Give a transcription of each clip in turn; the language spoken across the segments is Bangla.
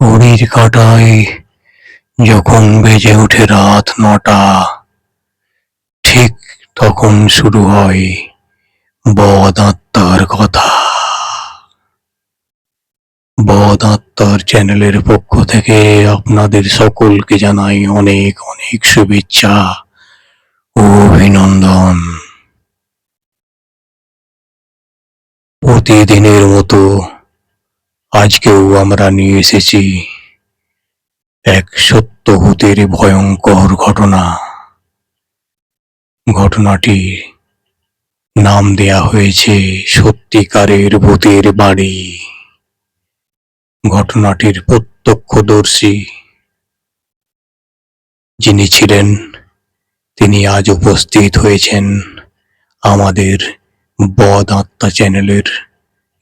ঘড়ির কাঁটায় যখন বেজে ওঠে রাত নটা, ঠিক তখন শুরু হয় বদ আত্মার কথা। বদ আত্মার চ্যানেলের পক্ষ থেকে আপনাদের সকলকে জানাই অনেক অনেক শুভেচ্ছা ও অভিনন্দন। প্রতিদিনের মতো আজকেও আমরা নিয়ে এসেছি এক সত্য ভূতের ভয়ঙ্কর ঘটনা। ঘটনাটি নাম দেয়া হয়েছে সত্যিকারের ভূতের বাড়ি। ঘটনাটির প্রত্যক্ষদর্শী যিনি ছিলেন, তিনি আজ উপস্থিত হয়েছেন আমাদের বদ আত্মা চ্যানেলের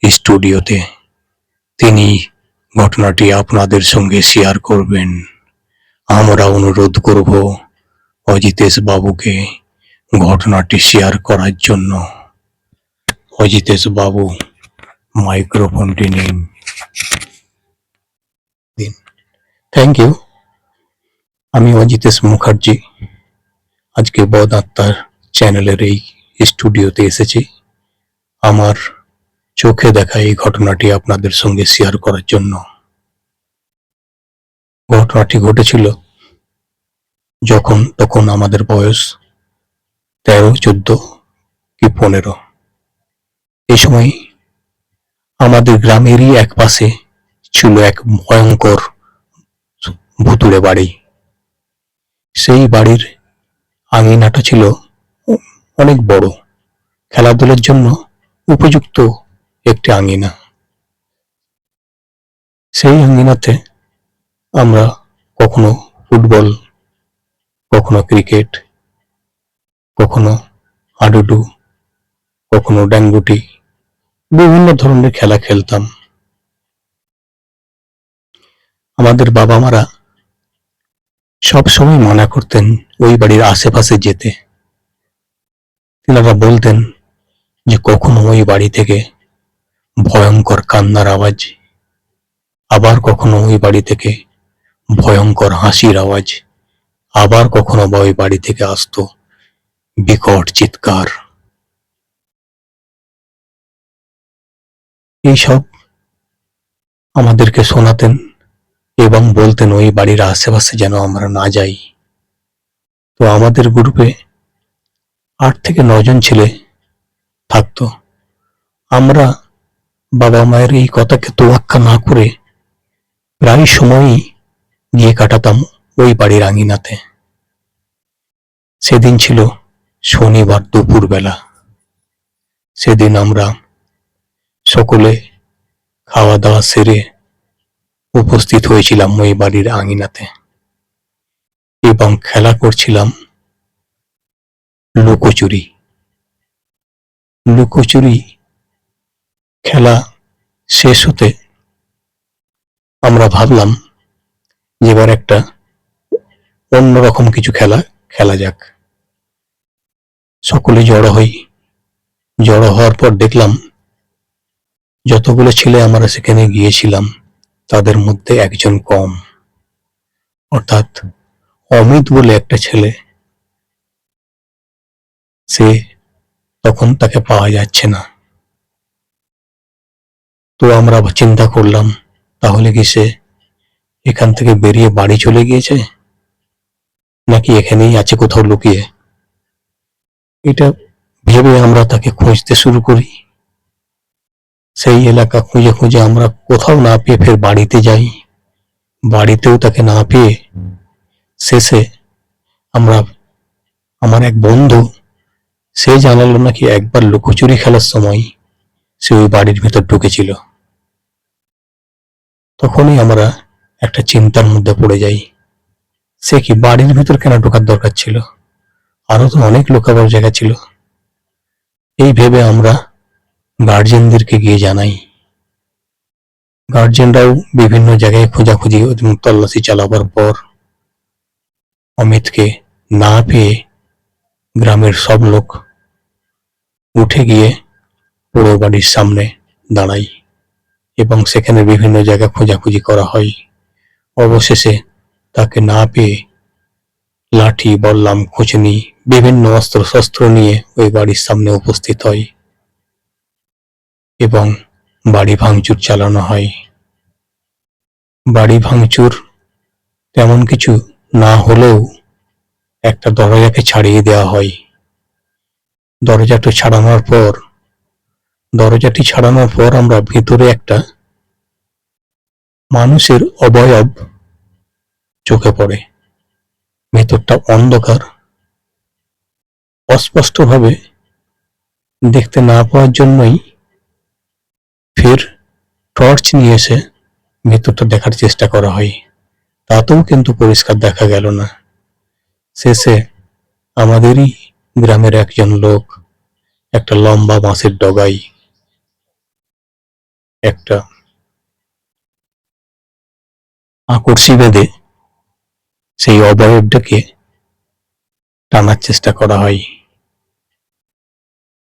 স্টুডিওতে। তিনি ঘটনাটি আপনাদের সঙ্গে শেয়ার করবেন। আমরা অনুরোধ করব অজিতেশ বাবুকে ঘটনাটি শেয়ার করার জন্য। অজিতেশ বাবু মাইক্রোফোনটি নিন। থ্যাংক ইউ আমি অজিতেশ মুখার্জি। আজকে বদ আত্মার চ্যানেলের এই স্টুডিওতে এসেছি। আমার চোখে দেখা এই ঘটনাটি আপনাদের সঙ্গে শেয়ার করার জন্য। ঘটনাটি ঘটেছিল যখন, তখন আমাদের বয়স তেরো, চোদ্দ কি পনেরো। এই সময় আমাদের গ্রামেরই এক পাশে ছিল এক ভয়ঙ্কর ভুতুড়ে বাড়ি। সেই বাড়ির আঙিনাটা ছিল অনেক বড়। খেলাধুলার জন্য উপযুক্ত একটি আঙিনা। সেই আঙিনাতে আমরা কখনো ফুটবল, কখনো ক্রিকেট, কখনো হাডুডু, কখনো ড্যাঙ্গুটি বিভিন্ন ধরনের খেলা খেলতাম। আমাদের বাবা মারা সব সময় মানা করতেন ওই বাড়ির আশেপাশে যেতে। তিনারা বলতেন যে কখনো ওই বাড়ি থেকে ভয়ঙ্কর কান্নার আওয়াজ। আবার কখনো ওই বাড়ি থেকে ভয়ঙ্কর হাসির আওয়াজ। আবার কখনো বা ওই বাড়ি থেকে আসতো বিকট চিৎকার। এইসব আমাদেরকে শোনাতেন এবং বলতেন ওই বাড়ির আশেপাশে যেন আমরা না যাই। তো আমাদের গ্রুপে আট থেকে নজন ছেলে থাকতো। আমরা বাবা মায়ের এই কথাকে তোয়াক্কা না করে প্রায় সময়ই গিয়ে কাটাতাম ওই বাড়ির আঙিনাতে। সেদিন ছিল শনিবার দুপুরবেলা। সেদিন আমরা সকলে খাওয়া দাওয়া সেরে উপস্থিত হয়েছিলাম ওই বাড়ির আঙিনাতে। এবং খেলা করছিলাম লুকোচুরি। লুকোচুরি খেলা শেষ হতে আমরা ভাবলাম যে এবার একটা অন্যরকম কিছু খেলা খেলা যাক। সকলে জড়ো হই। জড়ো হওয়ার পর দেখলাম যতগুলো ছেলে আমরা সেখানে গিয়েছিলাম, তাদের মধ্যে একজন কম। অর্থাৎ অমিত বলে একটা ছেলে, সে তখন তাকে পাওয়া যাচ্ছে না। তো আমরা চিন্তা করলাম, তাহলে কি সে এখান থেকে বেরিয়ে বাড়ি চলে গিয়েছে? নাকি এখানেই আছে কোথাও লুকিয়ে? এটা ভেবে আমরা তাকে খুঁজতে শুরু করি। সেই এলাকা খুঁজে খুঁজে আমরা কোথাও না পেয়ে ফের বাড়িতে যাই। বাড়িতেও তাকে না পেয়ে শেষে আমরা, আমার এক বন্ধু, সে জানালো নাকি একবার লুকোচুরি খেলার সময় সে ওই বাড়ির ভেতর ঢুকেছিল। তখনই আমরা একটা চিন্তার মধ্যে পড়ে যাই। সে কি বাড়ির ভেতর কেন ঢোকার দরকার ছিল? আরও তো অনেক লোকাবার জায়গা ছিল। এই ভেবে আমরা গার্জেনদেরকে গিয়ে জানাই। গার্জেনরাও বিভিন্ন জায়গায় খোঁজাখুঁজি এবং তল্লাশি চালাবার পর অমিতকে না পেয়ে গ্রামের সব লোক উঠে গিয়ে পুরো বাড়ির সামনে দাঁড়াই এবং সেখানে বিভিন্ন জায়গা খোঁজাখুঁজি করা হয়। অবশেষে তাকে না পেয়ে লাঠি, বললাম খুঁচনি বিভিন্ন অস্ত্র শস্ত্র নিয়ে ওই বাড়ির সামনে উপস্থিত হয় এবং বাড়ি ভাঙচুর চালানো হয়। বাড়ি ভাঙচুর তেমন কিছু না হলেও একটা দরজাকে ছাড়িয়ে দেওয়া হয়। দরজাটা ছাড়ানোর পর দরজাটি ছাড়ানোর পর আমরা ভিতরে একটা মানুষের অবয়ব চোখে পড়ে। ভেতরটা অন্ধকার। অস্পষ্টভাবে দেখতে না পাওয়ার জন্যই ফের টর্চ নিয়ে এসে ভেতরটা দেখার চেষ্টা করা হয়। তাতেও কিন্তু পরিষ্কার দেখা গেল না। শেষে আমাদেরই গ্রামের একজন লোক একটা লম্বা বাঁশের ডগাই একটা আকর্ষি বেঁধে সেই অবয়বটাকে টানার চেষ্টা করা হয়।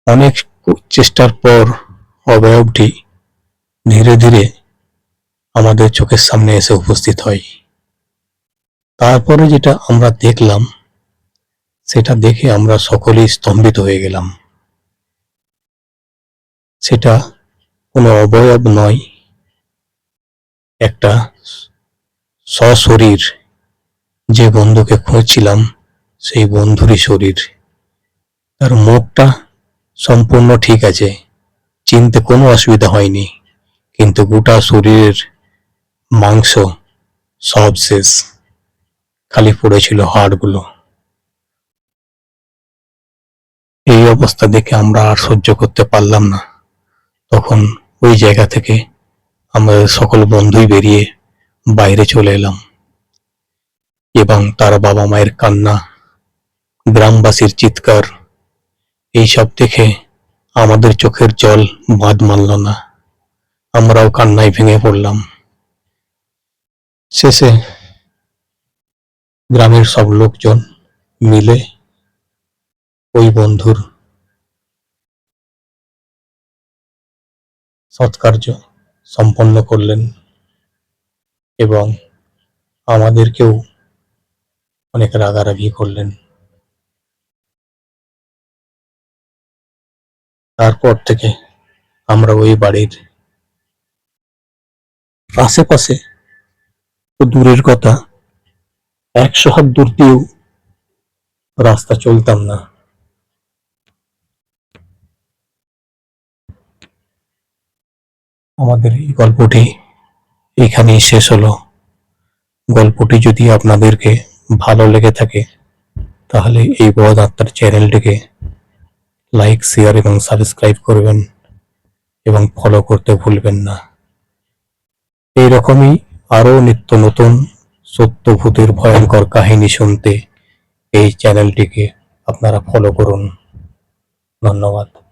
অনেক চেষ্টার পর অবয়বটি ধীরে ধীরে আমাদের চোখের সামনে এসে উপস্থিত হয়। তারপরে যেটা আমরা দেখলাম, সেটা দেখে আমরা সকলেই স্তম্ভিত হয়ে গেলাম। সেটা কোনো অবয়ব নয়। একটা সশরীর। যে বন্ধুকে খুঁজছিলাম, সেই বন্ধুরই শরীর। তার মুখটা সম্পূর্ণ ঠিক আছে, চিনতে কোনো অসুবিধা হয়নি, কিন্তু গোটা শরীরের মাংস সব শেষ। খালি পড়েছিল হাড়গুলো। এই অবস্থা দেখে আমরা আর সহ্য করতে পারলাম না। তখন ওই জায়গা থেকে আমাদের সকল বন্ধুই বেরিয়ে বাইরে চলে এলাম। এবং তার বাবা মায়ের কান্না, গ্রামবাসীর চিৎকার এইসব দেখে আমাদের চোখের জল বাঁধ মানল না। আমরাও কান্নায় ভেঙে পড়লাম। শেষে গ্রামের সব লোকজন মিলে ওই বন্ধুর সৎকার্য সম্পন্ন করলেন এবং আমাদেরকেও অনেক রাগারাগি করলেন। তারপর থেকে আমরা ওই বাড়ির আশেপাশে দূরের কথা, একশো হাত দূর দিয়েও রাস্তা চলতাম না। আমাদের এই গল্পটি এখানেই শেষ হলো। গল্পটি যদি আপনাদেরকে ভালো লেগে থাকে, তাহলে এই বদ আত্মার চ্যানেলটিকে লাইক, শেয়ার এবং সাবস্ক্রাইব করবেন এবং ফলো করতে ভুলবেন না। এই রকমই আরও নিত্য নতুন সত্য ভূতের ভয়ঙ্কর কাহিনী শুনতে এই চ্যানেলটিকে আপনারা ফলো করুন। ধন্যবাদ।